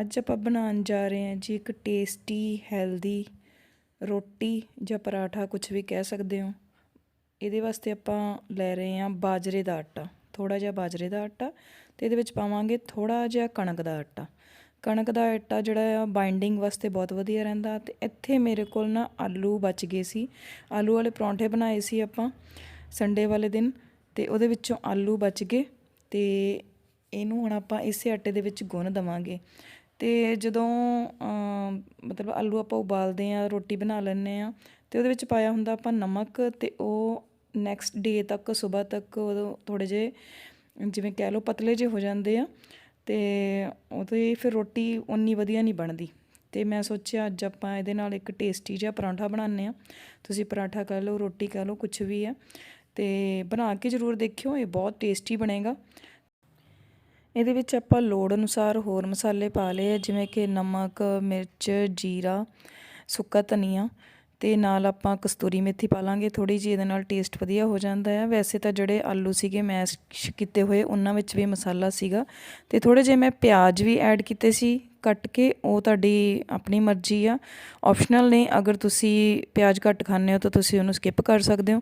ਅੱਜ ਆਪਾਂ ਬਣਾਉਣ ਜਾ ਰਹੇ ਹਾਂ ਜੀ ਇੱਕ ਟੇਸਟੀ ਹੈਲਦੀ ਰੋਟੀ ਜਾਂ ਪਰਾਠਾ ਕੁਝ ਵੀ ਕਹਿ ਸਕਦੇ ਹੋ। ਇਹਦੇ ਵਾਸਤੇ ਆਪਾਂ ਲੈ ਰਹੇ ਹਾਂ ਬਾਜਰੇ ਦਾ ਆਟਾ ਥੋੜਾ ਜਿਹਾ ਬਾਜਰੇ ਦਾ ਆਟਾ ਤੇ ਇਹਦੇ ਵਿੱਚ ਪਾਵਾਂਗੇ ਥੋੜਾ ਜਿਹਾ ਕਣਕ ਦਾ ਆਟਾ। ਕਣਕ ਦਾ ਆਟਾ ਜਿਹੜਾ ਆ ਬਾਈਂਡਿੰਗ ਵਾਸਤੇ ਬਹੁਤ ਵਧੀਆ ਰਹਿੰਦਾ ਤੇ ਇੱਥੇ ਮੇਰੇ ਕੋਲ ਨਾ ਆਲੂ ਬਚ ਗਏ ਸੀ। ਆਲੂ ਵਾਲੇ ਪਰੌਂਠੇ ਬਣਾਏ ਸੀ ਆਪਾਂ ਸੰਡੇ ਵਾਲੇ ਦਿਨ ਤੇ ਉਹਦੇ ਵਿੱਚੋਂ ਆਲੂ ਬਚ ਗਏ ਤੇ ਇਹਨੂੰ ਹੁਣ ਆਪਾਂ ਇਸੇ ਆਟੇ ਦੇ ਵਿੱਚ ਗੁੰਨ ਦਵਾਂਗੇ। ਅਤੇ ਜਦੋਂ ਮਤਲਬ ਆਲੂ ਆਪਾਂ ਉਬਾਲਦੇ ਹਾਂ, ਰੋਟੀ ਬਣਾ ਲੈਂਦੇ ਹਾਂ ਅਤੇ ਉਹਦੇ ਵਿੱਚ ਪਾਇਆ ਹੁੰਦਾ ਆਪਾਂ ਨਮਕ ਅਤੇ ਉਹ ਨੈਕਸਟ ਡੇ ਤੱਕ ਸਵੇਰ ਤੱਕ ਉਦੋਂ ਥੋੜ੍ਹੇ ਜਿਹੇ, ਜਿਵੇਂ ਕਹਿ ਲਓ ਪਤਲੇ ਜਿਹੇ ਹੋ ਜਾਂਦੇ ਆ ਅਤੇ ਉਹਦੇ ਫਿਰ ਰੋਟੀ ਉਨੀ ਵਧੀਆ ਨਹੀਂ ਬਣਦੀ। ਤੇ ਮੈਂ ਸੋਚਿਆ ਅੱਜ ਆਪਾਂ ਇਹਦੇ ਨਾਲ ਇੱਕ ਟੇਸਟੀ ਜਿਹਾ ਪਰਾਂਠਾ ਬਣਾਉਂਦੇ ਆ ਤੁਸੀਂ ਪਰਾਠਾ ਕਹਿ ਲਓ, ਰੋਟੀ ਕਹਿ ਲਓ ਕੁਝ ਵੀ ਆ ਤੇ ਬਣਾ ਕੇ ਜ਼ਰੂਰ ਦੇਖਿਓ, ਇਹ ਬਹੁਤ ਟੇਸਟੀ ਬਣੇਗਾ। ਇਹਦੇ ਵਿੱਚ ਆਪਾਂ ਲੋੜ ਅਨੁਸਾਰ ਹੋਰ ਮਸਾਲੇ ਪਾ ਲਏ ਜਿਵੇਂ ਕਿ ਨਮਕ, ਮਿਰਚ, ਜੀਰਾ, ਸੁੱਕਾ ਧਨੀਆ ਤੇ ਨਾਲ ਆਪਾਂ ਕਸਤੂਰੀ ਮੇਥੀ ਪਾ ਲਾਂਗੇ। ਥੋੜੀ ਜਿਹੀ ਇਹਦੇ ਨਾਲ ਟੇਸਟ ਵਧੀਆ ਹੋ ਜਾਂਦਾ ਹੈ ਵੈਸੇ ਤਾਂ ਜਿਹੜੇ ਆਲੂ ਸੀਗੇ ਮੈਸ਼ ਕੀਤੇ ਹੋਏ, ਉਹਨਾਂ ਵਿੱਚ ਵੀ ਮਸਾਲਾ ਸੀਗਾ ਤੇ ਥੋੜੇ ਜਿਹੇ ਮੈਂ ਪਿਆਜ਼ ਵੀ ਐਡ ਕੀਤੇ ਸੀ। ਕੱਟ ਕੇ ਉਹ ਤੁਹਾਡੀ ਆਪਣੀ ਮਰਜ਼ੀ ਆ। ਆਪਸ਼ਨਲ ਨੇ, ਅਗਰ ਤੁਸੀਂ ਪਿਆਜ਼ ਘੱਟ ਖਾਂਦੇ ਹੋ ਤਾਂ ਤੁਸੀਂ ਉਹਨੂੰ ਸਕਿਪ ਕਰ ਸਕਦੇ ਹੋ।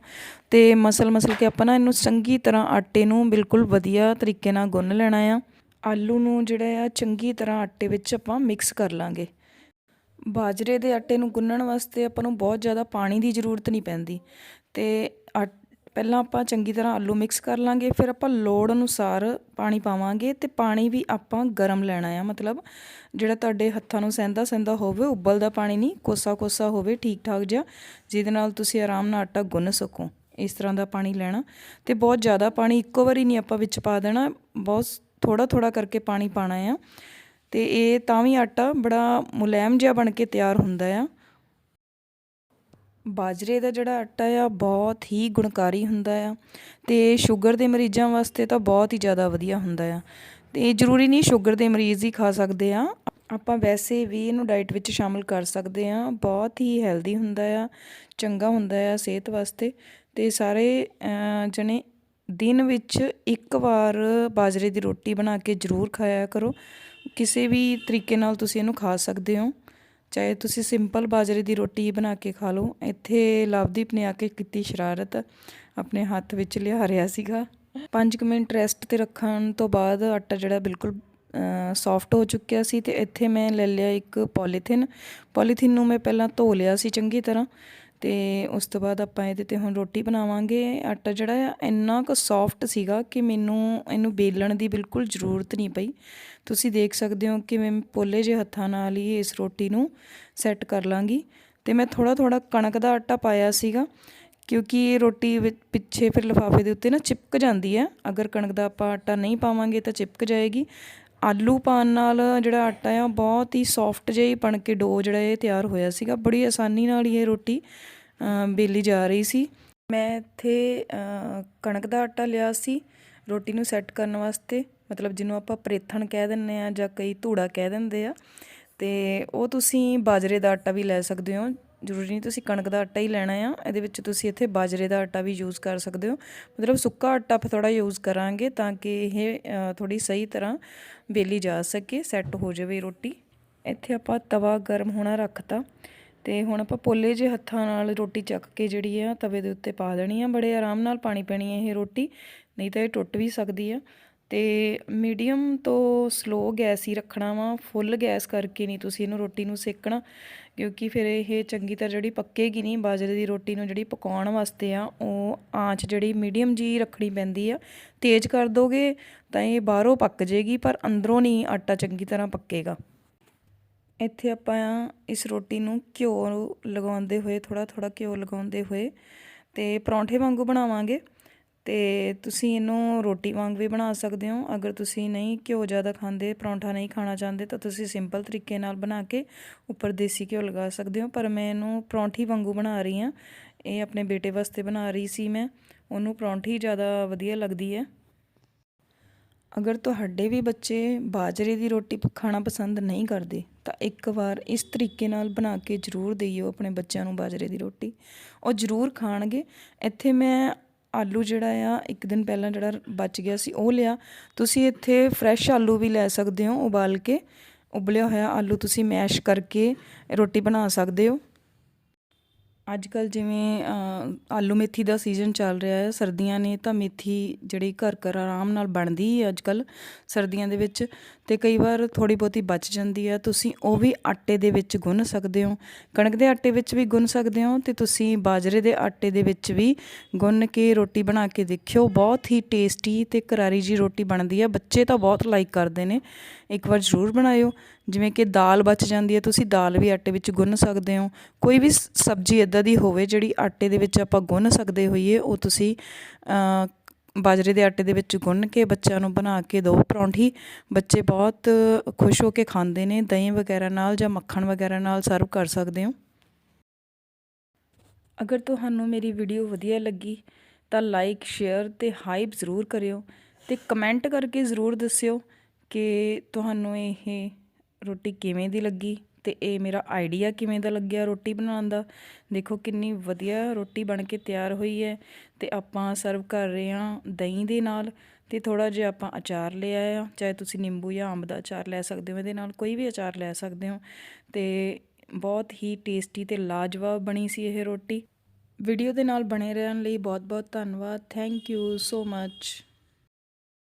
ਤੇ ਮਸਲ ਮਸਲ ਕੇ ਆਪਾਂ ਨਾ ਇਹਨੂੰ ਚੰਗੀ ਤਰ੍ਹਾਂ ਆਟੇ ਨੂੰ ਬਿਲਕੁਲ ਵਧੀਆ ਤਰੀਕੇ ਨਾਲ ਗੁੰਨ ਲੈਣਾ ਆ। ਆਲੂ ਨੂੰ ਜਿਹੜਾ ਆ, ਚੰਗੀ ਤਰ੍ਹਾਂ ਆਟੇ ਵਿੱਚ ਆਪਾਂ ਮਿਕਸ ਕਰ ਲਾਂਗੇ। ਬਾਜਰੇ ਦੇ ਆਟੇ ਨੂੰ ਗੁੰਨਣ ਵਾਸਤੇ ਆਪਾਂ ਨੂੰ ਬਹੁਤ ਜ਼ਿਆਦਾ ਪਾਣੀ ਦੀ ਜ਼ਰੂਰਤ ਨਹੀਂ ਪੈਂਦੀ। ਤੇ ਪਹਿਲਾਂ ਆਪਾਂ ਚੰਗੀ ਤਰ੍ਹਾਂ ਆਲੂ ਮਿਕਸ ਕਰ ਲਾਂਗੇ, ਫਿਰ ਆਪਾਂ ਲੋੜ ਅਨੁਸਾਰ ਪਾਣੀ ਪਾਵਾਂਗੇ ਤੇ ਪਾਣੀ ਵੀ ਆਪਾਂ ਗਰਮ ਲੈਣਾ ਆ। ਮਤਲਬ ਜਿਹੜਾ ਤੁਹਾਡੇ ਹੱਥਾਂ ਨੂੰ ਸਹਿੰਦਾ ਸਹਿੰਦਾ ਹੋਵੇ, ਉਬਲਦਾ ਪਾਣੀ ਨਹੀਂ, ਕੋਸਾ ਕੋਸਾ ਹੋਵੇ, ਠੀਕ ਠਾਕ ਜਿਹਾ, ਜਿਹਦੇ ਨਾਲ ਤੁਸੀਂ ਆਰਾਮ ਨਾਲ ਆਟਾ ਗੁੰਨ ਸਕੋ। ਇਸ ਤਰ੍ਹਾਂ ਦਾ ਪਾਣੀ ਲੈਣਾ। ਤੇ ਬਹੁਤ ਜ਼ਿਆਦਾ ਪਾਣੀ ਇੱਕੋ ਵਾਰੀ ਨਹੀਂ ਆਪਾਂ ਵਿੱਚ ਪਾ ਦੇਣਾ, ਬਹੁਤ ਥੋੜਾ ਥੋੜਾ ਕਰਕੇ ਪਾਣੀ ਪਾਣਾ ਆ। ਤੇ ਇਹ ਤਾਂ ਵੀ ਆਟਾ ਬੜਾ ਮੁਲਾਇਮ ਜਿਹਾ ਬਣ ਕੇ ਤਿਆਰ ਹੁੰਦਾ ਆ। ਬਾਜਰੇ ਦਾ ਜਿਹੜਾ ਆਟਾ ਆ, ਬਹੁਤ ਹੀ ਗੁਣਕਾਰੀ ਹੁੰਦਾ ਆ ਤੇ ਸ਼ੂਗਰ ਦੇ ਮਰੀਜ਼ਾਂ ਵਾਸਤੇ ਤਾਂ ਬਹੁਤ ਹੀ ਜ਼ਿਆਦਾ ਵਧੀਆ ਹੁੰਦਾ ਆ। ਤੇ ਜ਼ਰੂਰੀ ਨਹੀਂ ਸ਼ੂਗਰ ਦੇ ਮਰੀਜ਼ ਹੀ ਖਾ ਸਕਦੇ ਆ। ਆਪਾਂ ਵੈਸੇ ਵੀ ਇਹਨੂੰ ਡਾਈਟ ਵਿੱਚ ਸ਼ਾਮਲ ਕਰ ਸਕਦੇ ਆ। ਬਹੁਤ ਹੀ ਹੈਲਦੀ ਹੁੰਦਾ ਆ, ਚੰਗਾ ਹੁੰਦਾ ਆ ਸਿਹਤ ਵਾਸਤੇ। ਤੇ ਸਾਰੇ ਜਣੇ ਦਿਨ ਵਿੱਚ ਇੱਕ ਵਾਰ ਬਾਜਰੇ ਦੀ ਰੋਟੀ ਬਣਾ ਕੇ ਜ਼ਰੂਰ ਖਾਇਆ ਕਰੋ। ਕਿਸੇ ਵੀ ਤਰੀਕੇ ਨਾਲ ਤੁਸੀਂ ਇਹਨੂੰ ਖਾ ਸਕਦੇ ਹੋ। ਚਾਹੇ ਤੁਸੀਂ ਸਿੰਪਲ ਬਾਜਰੇ ਦੀ ਰੋਟੀ ਬਣਾ ਕੇ ਖਾ ਲਓ। ਇੱਥੇ ਲਵਦੀਪ ਨੇ ਆ ਕੇ ਕੀਤੀ ਸ਼ਰਾਰਤ। ਆਪਣੇ ਹੱਥ ਵਿੱਚ ਲਿਆ ਰਿਹਾ ਸੀਗਾ। 5 ਮਿੰਟ ਰੈਸਟ ਤੇ ਰੱਖਣ ਤੋਂ ਬਾਅਦ ਆਟਾ ਜਿਹੜਾ ਬਿਲਕੁਲ ਸੌਫਟ ਹੋ ਚੁੱਕਿਆ ਸੀ ਤੇ ਇੱਥੇ ਮੈਂ ਲੈ ਲਿਆ ਇੱਕ ਪੋਲੀਥਿਨ ਪੋਲੀਥਿਨ ਨੂੰ ਮੈਂ ਪਹਿਲਾਂ ਧੋ ਲਿਆ ਸੀ ਚੰਗੀ ਤਰ੍ਹਾਂ। ਤੇ ਉਸ ਤੋਂ ਬਾਅਦ ਆਪਾਂ ਇਹਦੇ ਤੇ ਹੁਣ ਰੋਟੀ ਬਣਾਵਾਂਗੇ। ਆਟਾ ਜਿਹੜਾ ਆ, ਇੰਨਾ ਕੁ ਸੌਫਟ ਸੀਗਾ ਕਿ ਮੈਨੂੰ ਇਹਨੂੰ ਬੇਲਣ ਦੀ ਬਿਲਕੁਲ ਜ਼ਰੂਰਤ ਨਹੀਂ ਪਈ। ਤੁਸੀਂ ਦੇਖ ਸਕਦੇ ਹੋ ਕਿ ਮੈਂ ਪੋਲੇ ਜਿਹੇ ਹੱਥਾਂ ਨਾਲ ਹੀ ਇਸ ਰੋਟੀ ਨੂੰ ਸੈੱਟ ਕਰ ਲਾਂਗੀ। ਤੇ ਮੈਂ ਥੋੜਾ ਥੋੜਾ ਕਣਕ ਦਾ ਆਟਾ ਪਾਇਆ ਸੀਗਾ, ਕਿਉਂਕਿ ਇਹ ਰੋਟੀ ਪਿੱਛੇ ਫਿਰ ਲਿਫਾਫੇ ਦੇ ਉੱਤੇ ਨਾ ਚਿਪਕ ਜਾਂਦੀ ਹੈ। ਅਗਰ ਕਣਕ ਦਾ ਆਪਾਂ ਆਟਾ ਨਹੀਂ ਪਾਵਾਂਗੇ ਤਾਂ ਚਿਪਕ ਜਾਏਗੀ। ਆਲੂ ਪਾਉਣ ਨਾਲ ਜਿਹੜਾ ਆਟਾ ਆ, ਬਹੁਤ ਹੀ ਸੌਫਟ ਜਿਹਾ ਹੀ ਬਣ ਕੇ ਡੋ ਜਿਹੜਾ ਇਹ ਤਿਆਰ ਹੋਇਆ ਸੀਗਾ। ਬੜੀ ਆਸਾਨੀ ਨਾਲ ਇਹ ਰੋਟੀ ਬੇਲੀ ਜਾ ਰਹੀ ਸੀ। ਮੈਂ ਇੱਥੇ ਕਣਕ ਦਾ ਆਟਾ ਲਿਆ ਸੀ ਰੋਟੀ ਨੂੰ ਸੈੱਟ ਕਰਨ ਵਾਸਤੇ। ਮਤਲਬ ਜਿਹਨੂੰ ਆਪਾਂ ਪ੍ਰੇਥਣ ਕਹਿ ਦਿੰਨੇ ਆ ਜਾਂ ਕਈ ਧੂੜਾ ਕਹਿ ਦਿੰਦੇ ਆ। ਤੇ ਉਹ ਤੁਸੀਂ ਬਾਜਰੇ ਦਾ ਆਟਾ ਵੀ ਲੈ ਸਕਦੇ ਹੋ ਜ਼ਰੂਰੀ ਨਹੀਂ ਤੁਸੀਂ ਕਣਕ ਦਾ ਆਟਾ ਹੀ ਲੈਣਾ ਆ, ਇਹਦੇ ਵਿੱਚ ਤੁਸੀਂ ਇੱਥੇ ਬਾਜਰੇ ਦਾ ਆਟਾ ਵੀ ਯੂਜ਼ ਕਰ ਸਕਦੇ ਹੋ। ਮਤਲਬ ਸੁੱਕਾ ਆਟਾ ਥੋੜਾ ਯੂਜ਼ ਕਰਾਂਗੇ ਤਾਂ ਕਿ ਇਹ ਥੋੜੀ ਸਹੀ ਤਰ੍ਹਾਂ ਬੇਲੀ ਜਾ ਸਕੇ ਸੈੱਟ ਹੋ ਜਾਵੇ ਰੋਟੀ। ਇੱਥੇ ਆਪਾਂ ਤਵਾ ਗਰਮ ਹੋਣਾ ਰੱਖਤਾ ਤੇ ਹੁਣ ਆਪਾਂ ਪੋਲੇ ਜੇ ਹੱਥਾਂ ਨਾਲ ਰੋਟੀ ਚੱਕ ਕੇ ਜਿਹੜੀ ਆ ਤਵੇ ਦੇ ਉੱਤੇ ਪਾ ਦੇਣੀ ਆ। ਬੜੇ ਆਰਾਮ ਨਾਲ ਪਾਣੀ ਪੈਣੀ ਹੈ ਇਹ ਰੋਟੀ, ਨਹੀਂ ਤਾਂ ਇਹ ਟੁੱਟ ਵੀ ਸਕਦੀ ਆ। ਤੇ ਮੀਡੀਅਮ ਤੋਂ ਸਲੋ ਗੈਸ ਹੀ ਰੱਖਣਾ ਵਾ, ਫੁੱਲ ਗੈਸ ਕਰਕੇ ਨਹੀਂ ਤੁਸੀਂ ਇਹਨੂੰ ਰੋਟੀ ਨੂੰ ਸੇਕਣਾ, ਕਿਉਂਕਿ ਫਿਰ ਇਹ ਚੰਗੀ ਤਰ੍ਹਾਂ ਜਿਹੜੀ ਪੱਕੇਗੀ ਨਹੀਂ, ਬਾਜਰੇ ਦੀ ਰੋਟੀ ਨੂੰ ਜਿਹੜੀ ਪਕਾਉਣ ਵਾਸਤੇ ਆ, ਉਹ ਆਂਚ ਜਿਹੜੀ ਮੀਡੀਅਮ ਜੀ ਰੱਖਣੀ ਪੈਂਦੀ ਆ, ਤੇਜ਼ ਕਰ ਦੋਗੇ ਤਾਂ ਇਹ ਬਾਹਰੋਂ ਪੱਕ ਜੇਗੀ, ਪਰ ਅੰਦਰੋਂ ਨਹੀਂ ਆਟਾ ਚੰਗੀ ਤਰ੍ਹਾਂ ਪੱਕੇਗਾ। ਇੱਥੇ ਆਪਾਂ ਇਸ ਰੋਟੀ ਨੂੰ ਘਿਓ ਲਗਾਉਂਦੇ ਹੋਏ ਥੋੜਾ ਥੋੜਾ ਘਿਓ ਲਗਾਉਂਦੇ ਹੋਏ ਤੇ ਪਰੌਂਠੇ ਵਾਂਗੂ ਬਣਾਵਾਂਗੇ। ਤੇ ਤੁਸੀਂ ਇਹਨੂੰ ਰੋਟੀ ਵਾਂਗ ਵੀ ਬਣਾ ਸਕਦੇ ਹੋ। ਅਗਰ ਤੁਸੀਂ ਨਹੀਂ ਘਿਓ ਜ਼ਿਆਦਾ ਖਾਂਦੇ, ਪਰੌਂਠਾ ਨਹੀਂ ਖਾਣਾ ਚਾਹੁੰਦੇ, ਤਾਂ ਤੁਸੀਂ ਸਿੰਪਲ ਤਰੀਕੇ ਨਾਲ ਬਣਾ ਕੇ ਉੱਪਰ ਦੇਸੀ ਘਿਓ ਲਗਾ ਸਕਦੇ ਹੋ। ਪਰ ਮੈਂ ਇਹਨੂੰ ਪਰੌਂਠੀ ਵਾਂਗੂ ਬਣਾ ਰਹੀ ਹਾਂ। ਇਹ ਆਪਣੇ ਬੇਟੇ ਵਾਸਤੇ ਬਣਾ ਰਹੀ ਸੀ ਮੈਂ। ਉਹਨੂੰ ਪਰੌਂਠੀ ਜ਼ਿਆਦਾ ਵਧੀਆ ਲੱਗਦੀ ਹੈ। ਅਗਰ ਤੁਹਾਡੇ ਵੀ ਬੱਚੇ ਬਾਜਰੇ ਦੀ ਰੋਟੀ ਖਾਣਾ ਪਸੰਦ ਨਹੀਂ ਕਰਦੇ, ਤਾਂ ਇੱਕ ਵਾਰ ਇਸ ਤਰੀਕੇ ਨਾਲ ਬਣਾ ਕੇ ਜ਼ਰੂਰ ਦੇਈਓ ਆਪਣੇ ਬੱਚਿਆਂ ਨੂੰ ਬਾਜਰੇ ਦੀ ਰੋਟੀ। ਉਹ ਜ਼ਰੂਰ ਖਾਣਗੇ। ਇੱਥੇ ਮੈਂ ਆਲੂ ਜਿਹੜਾ ਆ, ਇੱਕ ਦਿਨ ਪਹਿਲਾਂ ਜਿਹੜਾ ਬਚ ਗਿਆ ਸੀ, ਉਹ ਲਿਆ। ਤੁਸੀਂ ਇੱਥੇ ਫਰੈਸ਼ ਆਲੂ ਵੀ ਲੈ ਸਕਦੇ ਹੋ ਉਬਾਲ ਕੇ। ਉਬਲਿਆ ਹੋਇਆ ਆਲੂ ਤੁਸੀਂ ਮੈਸ਼ ਕਰਕੇ ਰੋਟੀ ਬਣਾ ਸਕਦੇ ਹੋ। ਅੱਜ ਕੱਲ ਜਿਵੇਂ ਆਲੂ ਮੇਥੀ ਦਾ ਸੀਜ਼ਨ ਚੱਲ ਰਿਹਾ ਹੈ, ਸਰਦੀਆਂ ਨੇ ਤਾਂ ਮੇਥੀ ਜਿਹੜੀ ਘਰ ਘਰ ਆਰਾਮ ਨਾਲ ਬਣਦੀ ਹੈ ਅੱਜ ਕੱਲ ਸਰਦੀਆਂ ਦੇ ਵਿੱਚ ਤੇ ਕਈ ਵਾਰ ਥੋੜੀ ਬਹੁਤੀ ਬਚ ਜਾਂਦੀ ਹੈ। ਤੁਸੀਂ ਉਹ ਵੀ ਆਟੇ ਦੇ ਵਿੱਚ ਗੁੰਨ ਸਕਦੇ ਹੋ। ਕਣਕ ਦੇ ਆਟੇ ਵਿੱਚ ਵੀ ਗੁੰਨ ਸਕਦੇ ਹੋ ਤੇ ਤੁਸੀਂ ਬਾਜਰੇ ਦੇ ਆਟੇ ਦੇ ਵਿੱਚ ਵੀ ਗੁੰਨ ਕੇ ਰੋਟੀ ਬਣਾ ਕੇ ਦੇਖਿਓ। ਬਹੁਤ ਹੀ ਟੇਸਟੀ ਤੇ ਕਰਾਰੀ ਜੀ ਰੋਟੀ ਬਣਦੀ ਹੈ। ਬੱਚੇ ਤਾਂ ਬਹੁਤ ਲਾਈਕ ਕਰਦੇ ਨੇ। ਇੱਕ ਵਾਰ ਜ਼ਰੂਰ ਬਣਾਇਓ। ਜਿਵੇਂ ਕਿ ਦਾਲ ਬਚ ਜਾਂਦੀ ਹੈ, ਤੁਸੀਂ ਦਾਲ ਵੀ ਆਟੇ ਵਿੱਚ ਗੁੰਨ ਸਕਦੇ ਹੋ। ਕੋਈ ਵੀ ਸਬਜ਼ੀ ਇਦਾਂ ਦੀ ਹੋਵੇ ਜਿਹੜੀ ਆਟੇ ਦੇ ਵਿੱਚ ਆਪਾਂ ਗੁੰਨ ਸਕਦੇ ਹੋਈਏ, ਉਹ ਤੁਸੀਂ ਬਾਜਰੇ ਦੇ ਆਟੇ ਦੇ ਵਿੱਚ ਗੁੰਨ ਕੇ ਬੱਚਿਆਂ ਨੂੰ ਬਣਾ ਕੇ ਦਿਓ ਪਰੌਂਠੀ। ਬੱਚੇ ਬਹੁਤ ਖੁਸ਼ ਹੋ ਕੇ ਖਾਂਦੇ ਨੇ, ਦਹੀਂ ਵਗੈਰਾ ਨਾਲ ਜਾਂ ਮੱਖਣ ਵਗੈਰਾ ਨਾਲ ਸਰਵ ਕਰ ਸਕਦੇ ਹੋ। ਅਗਰ ਤੁਹਾਨੂੰ ਮੇਰੀ ਵੀਡੀਓ ਵਧੀਆ ਲੱਗੀ, ਤਾਂ ਲਾਈਕ, ਸ਼ੇਅਰ ਤੇ ਹਾਈਪ ਜ਼ਰੂਰ ਕਰਿਓ ਤੇ ਕਮੈਂਟ ਕਰਕੇ ਜ਼ਰੂਰ ਦੱਸਿਓ ਕਿ ਤੁਹਾਨੂੰ ਇਹ ਰੋਟੀ ਕਿਵੇਂ ਦੀ ਲੱਗੀ ਤੇ ਇਹ ਮੇਰਾ ਆਈਡੀਆ ਕਿਵੇਂ ਦਾ ਲੱਗਿਆ ਰੋਟੀ ਬਣਾਉਣ ਦਾ। ਦੇਖੋ ਕਿੰਨੀ ਵਧੀਆ ਰੋਟੀ ਬਣ ਕੇ ਤਿਆਰ ਹੋਈ ਹੈ ਤੇ ਆਪਾਂ ਸਰਵ ਕਰ ਰਹੇ ਹਾਂ ਦਹੀਂ ਦੇ ਨਾਲ ਤੇ ਥੋੜਾ ਜਿਹਾ ਆਪਾਂ ਅਚਾਰ ਲਿਆ ਆ ਚਾਹੇ ਤੁਸੀਂ ਨਿੰਬੂ ਜਾਂ ਅੰਬ ਦਾ ਅਚਾਰ ਲੈ ਸਕਦੇ ਹੋ ਇਹਦੇ ਨਾਲ, ਕੋਈ ਵੀ ਅਚਾਰ ਲੈ ਸਕਦੇ ਹੋ। ਤੇ ਬਹੁਤ ਹੀ ਟੇਸਟੀ ਤੇ ਲਾਜਵਾਬ ਬਣੀ ਸੀ ਇਹ ਰੋਟੀ। ਵੀਡੀਓ ਦੇ ਨਾਲ ਬਣੇ ਰਹਿਣ ਲਈ ਬਹੁਤ ਬਹੁਤ ਧੰਨਵਾਦ। Thank you so much